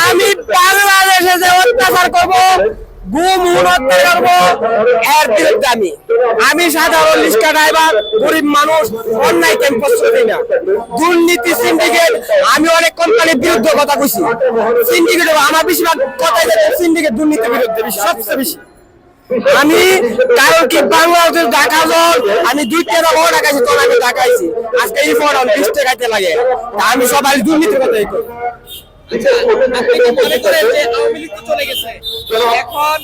আমি বাংলাদেশে যে অত্যাচার গুম বিরুদ্ধে আমি। আমি সাধারণ রিক্সা ড্রাইভার, গরিব মানুষ, অন্যায় কেন প্রশ্রয় না। দুর্নীতি সিন্ডিকেট আমি অনেক কোম্পানির বিরুদ্ধে কথা কইছি। সিন্ডিকেট আমার বেশিরভাগ কথাই সিন্ডিকেট দুর্নীতির বিরুদ্ধে সবচেয়ে বেশি। আমি কারণ কি বাংলাদেশ ঢাকা জল আমি দুই টাকা বড় টাকাইছি তখন আমি ঢাকাইছি আজকে এই ফোন আমি বিশ টাকাইতে লাগে। তা আমি সবাই দুর্নীতির কই। আচ্ছা, এখন?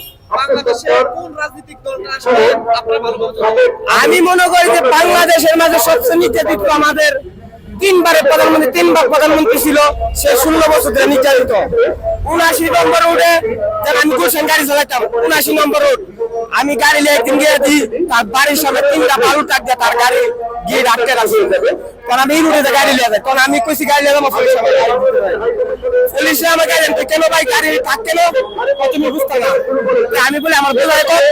আমি মনে করি যে বাংলাদেশের মাঝে সবচেয়ে নির্যাতিত আমাদের তিনবারে প্রধানমন্ত্রী, তিনবার প্রধানমন্ত্রী ছিল, সে ষোলো বছর ধরে নির্যাতিত উনাশি নম্বর রোডে আমি গুলশান গাড়ি চালাতাম উনাশি নম্বর রোড আমি গাড়ি লিয়ে একদিন গিয়ে দিই তার বাড়ির সামনে তিনটা বালু টাক দিয়ে তার গাড়ি গিয়ে কারণ আমি এই রোডে গাড়ি লিয়ে যাই, কারণ আমি কইছি গাড়ি লিয়ে যাব, পুলিশ আমার গাড়ি আমার কেন ভাই গাড়ি থাক কেন? তুমি বুঝতে না। আমি বলে, আমার বোঝা কর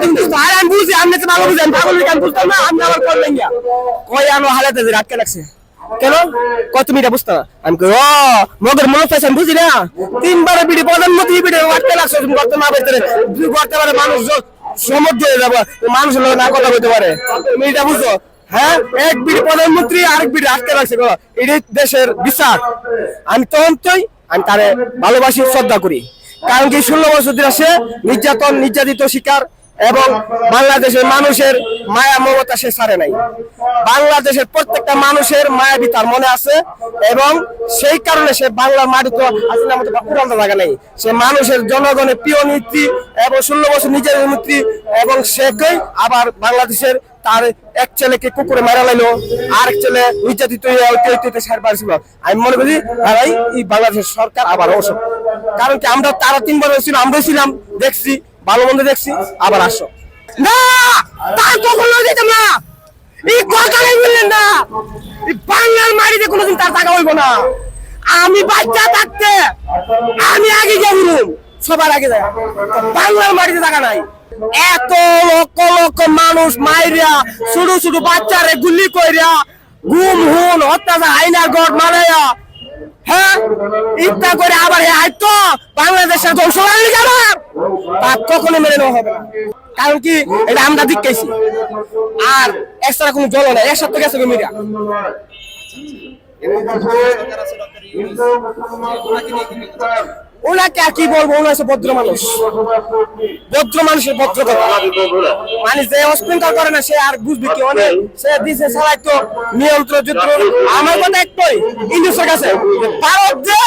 তুমি বুঝতে আর আমি বুঝি, আমি ভালো বুঝি, আমি পাগল আমি বুঝতাম না, আমি আবার করলেন গিয়া। কই আমার হালাতে আটকে রাখছে? কেন? কত মিটা বুঝতে আমি কই, ও, মগর আমি বুঝি না? তিনবার বিডি বিডি না দুই পারে, মানুষ সমুদ্র মানুষ না কথা বলতে পারে। তুমি এটা হ্যাঁ? এক বিডি প্রধানমন্ত্রী আরেক বিডি আটকে রাখছে এটাই দেশের বিচার। আমি তখন তুই আমি তারে ভালোবাসি, শ্রদ্ধা করি। কারণ কি ষোলো বছর ধরে সে নির্যাতন, নির্যাতিত শিকার এবং বাংলাদেশের মানুষের মায়া মমতা সে ছাড়ে নাই। বাংলাদেশের প্রত্যেকটা মানুষের মায়াবি তার মনে আছে এবং সেই কারণে সে বাংলার মাটি তো আসলে আমাদের উড়ান্ত জায়গা নেই। সে মানুষের জনগণের প্রিয় নীতি এবং ষোলো বছর নিজের নীতি এবং সেকেই আবার বাংলাদেশের তার এক ছেলেকে কুকুরে মারা লাইলো, আরেক ছেলে নির্যাতিত সার পারছিল আমি মনে করি এই বাংলাদেশের সরকার আবার অবশ্য কারণ কি আমরা তারা তিনবার হয়েছিল আমরা ছিলাম, দেখছি ভালো মন্দ দেখছি, আবার আসো। না তার কখনো দিতাম না। এই কথাটাই বললেন না। এই বাংলার মাটিতে কোনোদিন তার টাকা হইব না। আমি বাচ্চা থাকতে, আমি আগে যাব সবার আগে যায়। বাংলার মাটিতে টাকা নাই। এত লক্ষ লক্ষ মানুষ মাইরিয়া ছোট ছোট বাচ্চারে গুলি কইরা, গুম, হুন, অত্যাচার, আইনার গড় মারাইয়া হ্যাঁ? ইচ্ছা করে আবার হ্যাঁ তো বাংলাদেশের ধ্বংস হয়ে গেল। কখনো মেনে নেওয়া হবে না। কারণ কি? এটা আমরা দিক্কাইছি আর কোনো জল নাই। গেছে মিডিয়া। ওনাকে আর কি বলব? ওনা হচ্ছে ভদ্র মানুষ। ভদ্র মানুষের মানে যে অস্পৃঙ্খল করে না, সে আর বুঝবে কি অনেক। সে দিছে সবাই তো নিয়ন্ত্রণ যুদ্ধ। আমার কথা একটাই ইংলিশের কাছে ভারত যে,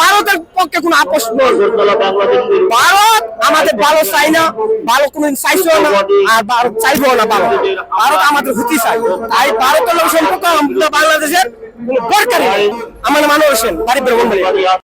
ভারতের পক্ষে কোনো আপোষ নয় ভারত ভালো চাই না, ভালো কোনদিন চাইছেও না, আর ভারত চাইব না ভালো। ভারত আমাদের হুতি চাই। তাই ভারতের লোক সম্পর্ক বাংলাদেশের কোনো দরকারই আমার মানুষ বেরোবেন